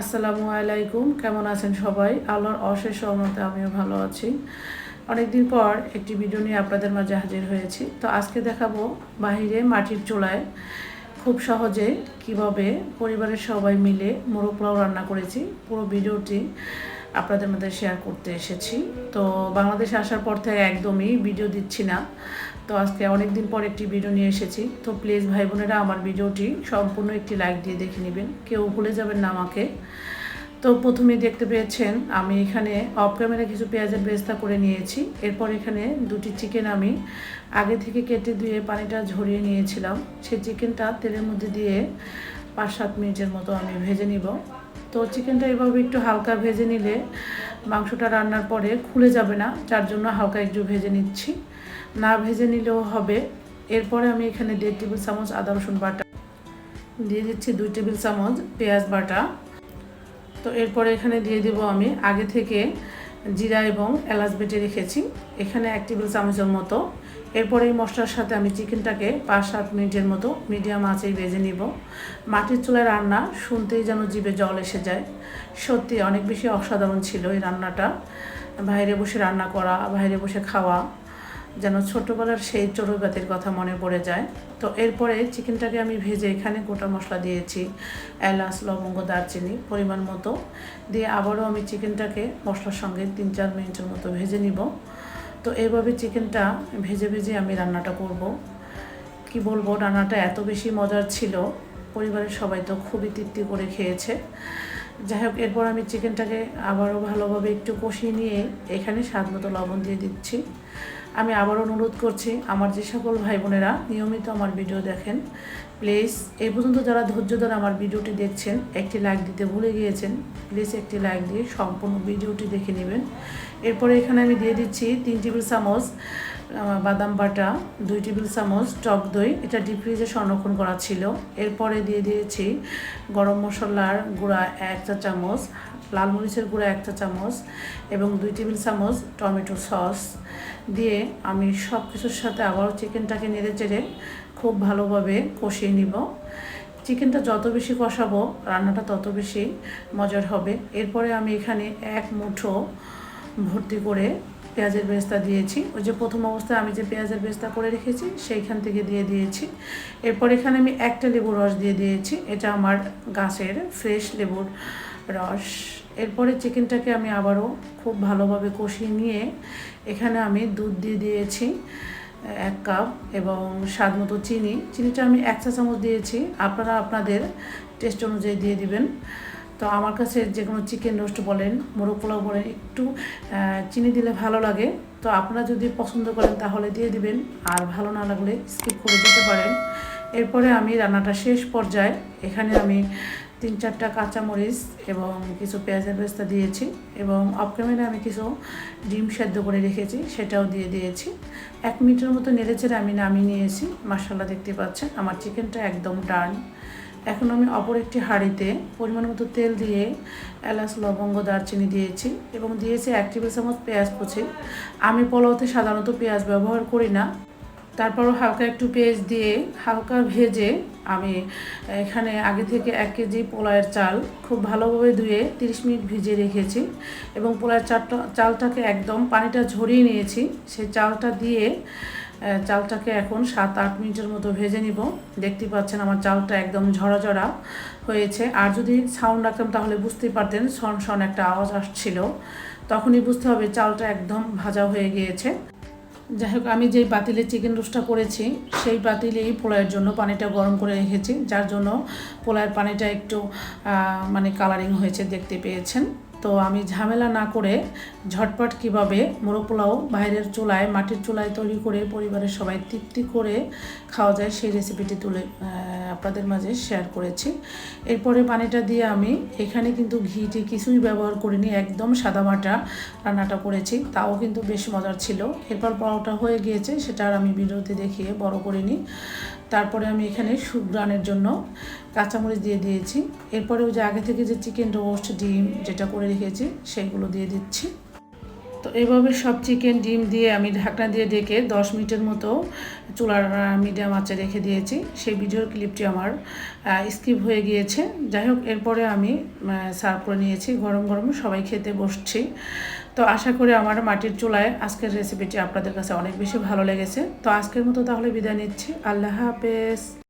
আসসালামু আলাইকুম, কেমন আছেন সবাই? আল্লাহর অশেষ সহমতে আমিও ভালো আছি। অনেকদিন পর একটি ভিডিও নিয়ে আপনাদের মাঝে হাজির হয়েছি। তো আজকে দেখাবো বাহিরে মাটির চোলায় খুব সহজে কীভাবে পরিবারের সবাই মিলে মোরগ পোলাও রান্না করেছি। পুরো ভিডিওটি আপনাদের মধ্যে শেয়ার করতে এসেছি। তো বাংলাদেশে আসার পর থেকে একদমই ভিডিও দিচ্ছি না। তো আজকে অনেক দিন পর একটি ভিডিও নিয়ে এসেছি। তো প্লিজ ভাই বোনেরা, আমার ভিডিওটি সম্পূর্ণ একটি লাইক দিয়ে দেখে নেবেন। কেউ ভুলে যাবেন না আমাকে। তো প্রথমে দেখতে পেয়েছেন, আমি এখানে অফ ক্যামেরা কিছু পেঁয়াজের বেস্তা করে নিয়েছি। এরপর এখানে দুটি চিকেন আমি আগে থেকে কেটে ধুয়ে পানিটা ঝরিয়ে নিয়েছিলাম। সেই চিকেনটা তেলের মধ্যে দিয়ে পাঁচ সাত মিনিটের মতো আমি ভেজে নিব। তো চিকেনটা এভাবে একটু হালকা ভেজে নিলে মাংসটা রান্নার পরে খুলে যাবে না, যার জন্য হালকা একটু ভেজে নিচ্ছি। না ভেজে নিলেও হবে। এরপরে আমি এখানে দেড় টেবিল চামচ আদা রসুন বাটা দিয়ে দিচ্ছি, দুই টেবিল চামচ পেঁয়াজ বাটা। তো এরপরে এখানে দিয়ে দিব আমি আগে থেকে জিরা এবং এলাচ বেটে রেখেছি। এখানে এক টেবিল চামচের মতো এরপরে এই মশলার সাথে আমি চিকেনটাকে পাঁচ সাত মিনিটের মতো মিডিয়াম আঁচেই ভেজে নিব। মাটির চুলায় রান্না শুনতেই যেন জিভে জল এসে যায়। সত্যি অনেক বেশি অসাধারণ ছিল এই রান্নাটা। বাইরে বসে রান্না করা, বাইরে বসে খাওয়া, যেন ছোটোবেলার সেই চড়ুইবাতির কথা মনে পড়ে যায়। তো এরপরে চিকেনটাকে আমি ভেজে এখানে গোটা মশলা দিয়েছি, এলাচ, লবঙ্গ, দারচিনি পরিমাণ মতো। দিয়ে আবারও আমি চিকেনটাকে মশলার সঙ্গে তিন চার মিনিটের মতো ভেজে নিব। তো এইভাবে চিকেনটা ভেজে ভেজে আমি রান্নাটা করব। কি বলব, রান্নাটা এত বেশি মজার ছিল, পরিবারের সবাই তো খুবই তৃপ্তি করে খেয়েছে। যাই হোক, এরপর আমি চিকেনটাকে আবারও ভালোভাবে একটু কষিয়ে নিয়ে এখানে স্বাদ মতো লবণ দিয়ে দিচ্ছি। আমি আবার অনুরোধ করছি, আমার যে সকল ভাই বোনেরা নিয়মিত আমার ভিডিও দেখেন প্লিজ এই পর্যন্ত যারা ধৈর্য ধরে আমার ভিডিওটি দেখছেন, একটি লাইক দিতে ভুলে গিয়েছেন প্লিজ একটি লাইক দিয়ে সম্পূর্ণ ভিডিওটি দেখে নেবেন। এরপরে এখানে আমি দিয়ে দিচ্ছি তিন টেবিল চামচ বাদাম বাটা, দুই টেবিল চামচ টক দই, এটা ডিপ ফ্রিজে সংরক্ষণ করা ছিল। এরপরে দিয়ে দিয়েছি গরম মশলার গুঁড়া এক চা চামচ, লাল মরিচের গুঁড়া এক চা চামচ এবং দুই টেবিল চামচ টমেটো সস। দিয়ে আমি সব কিছুর সাথে আবারও চিকেনটাকে নেড়ে চেড়ে খুব ভালোভাবে কষিয়ে নিব। চিকেনটা যত বেশি কষাবো, রান্নাটা তত বেশি মজার হবে। এরপরে আমি এখানে এক মুঠো ভর্তি করে পেঁয়াজের বেস্তা দিয়েছি। ওই যে প্রথম অবস্থায় আমি যে পেঁয়াজের বেস্তা করে রেখেছি, সেইখান থেকে দিয়ে দিয়েছি। এরপর এখানে আমি একটা লেবুর রস দিয়ে দিয়েছি। এটা আমার গাছের ফ্রেশ লেবুর রস। এরপরে চিকেনটাকে আমি আবারও খুব ভালোভাবে কষিয়ে নিয়ে এখানে আমি দুধ দিয়ে দিয়েছি, এক কাপ এবং স্বাদ মতো চিনি। চিনিটা আমি এক চা চামচ দিয়েছি। আপনারা আপনাদের টেস্ট অনুযায়ী দিয়ে দিবেন। তো আমার কাছে যে কোনো চিকেন রোস্ট বলেন, মোরগ পোলাও বলেন, একটু চিনি দিলে ভালো লাগে। তো আপনারা যদি পছন্দ করেন তাহলে দিয়ে দিবেন, আর ভালো না লাগলে স্কিপ করে দিতে পারেন। এরপরে আমি রান্নাটা শেষ পর্যায়ে, এখানে আমি তিন চারটা কাঁচামরিচ এবং কিছু পেঁয়াজের বেস্তা দিয়েছি এবং অফ ক্যামেরা আমি কিছু ডিম সেদ্ধ করে রেখেছি, সেটাও দিয়ে দিয়েছি। এক মিনিটের মতো নেড়েচেড়ে আমি নামিয়ে নিয়েছি মশলা দেখতে পাচ্ছেন, আমার চিকেনটা একদম ডান এখন আমি অপর একটি হাঁড়িতে পরিমাণ মতো তেল দিয়ে এলাচ, লবঙ্গ, দারচিনি দিয়েছি এবং দিয়েছি এক টেবিল চামচ পেঁয়াজ কুচি। আমি পোলাওতে সাধারণত পেঁয়াজ ব্যবহার করি না। তারপরও হালকা একটু পেঁয়াজ দিয়ে হালকা ভেজে আমি এখানে আগে থেকে এক কেজি পোলায়ের চাল খুব ভালোভাবে ধুয়ে তিরিশ মিনিট ভিজিয়ে রেখেছি এবং পোলায়ের চালটা, চালটাকে একদম পানিটা ঝরিয়ে নিয়েছি। সেই চালটা দিয়ে চালটাকে এখন সাত আট মিনিটের মতো ভেজে নিব। দেখতে পাচ্ছেন আমার চালটা একদম ঝরা ঝরা হয়েছে। আর যদি সাউন্ড রাখতাম তাহলে বুঝতেই পারতেন, সন সন একটা আওয়াজ আসছিল। তখনই বুঝতে হবে চালটা একদম ভাজা হয়ে গিয়েছে। যাই হোক, আমি যেই পাতিলে চিকেন রোস্টটা করেছি, সেই পাতিলেই পোলাইয়ের জন্য পানিটা গরম করে রেখেছি, যার জন্য পোলাইয়ের পানিটা একটু মানে কালারিং হয়েছে, দেখতে পেয়েছেন। তো আমি ঝামেলা না করে ঝটপট কীভাবে মোরগ পোলাও বাইরের চুলায়, মাটির চুলায় তৈরি করে পরিবারের সবাই তৃপ্তি করে খাওয়া যায় সেই রেসিপিটি তুলে আপনাদের মাঝে শেয়ার করেছি। এরপরে পানিটা দিয়ে আমি এখানে কিন্তু ঘিটি কিছুই ব্যবহার করিনি, একদম সাদা মাটা রান্নাটা করেছি, তাও কিন্তু বেশ মজার ছিল। এরপর পোলাওটা হয়ে গিয়েছে, সেটা আর আমি ভিডিওতে দেখিয়ে বড় করিনি তারপরে আমি এখানে সুগ্রানের জন্য কাঁচামরিচ দিয়ে দিয়েছি। এরপরে ওই যে আগে থেকে যে চিকেন রোস্ট, ডিম যেটা করে রেখেছি, সেগুলো দিয়ে দিচ্ছি। তো এইভাবে সব চিকেন ডিম দিয়ে আমি ঢাকনা দিয়ে ডেকে দশ মিনিটের মতো চুলার মিডিয়াম আঁচে রেখে দিয়েছি। সেই ভিডিওর ক্লিপটি আমার স্কিপ হয়ে গিয়েছে। যাই হোক, এরপরে আমি সার্ভ করে নিয়েছি। গরম গরম সবাই খেতে বসছি। তো আশা করি আমার মাটির চুলায় আজকের রেসিপিটি আপনাদের কাছে অনেক বেশি ভালো লেগেছে। তো আজকের মতো তাহলে বিদায় নিচ্ছি। আল্লাহ হাফেজ।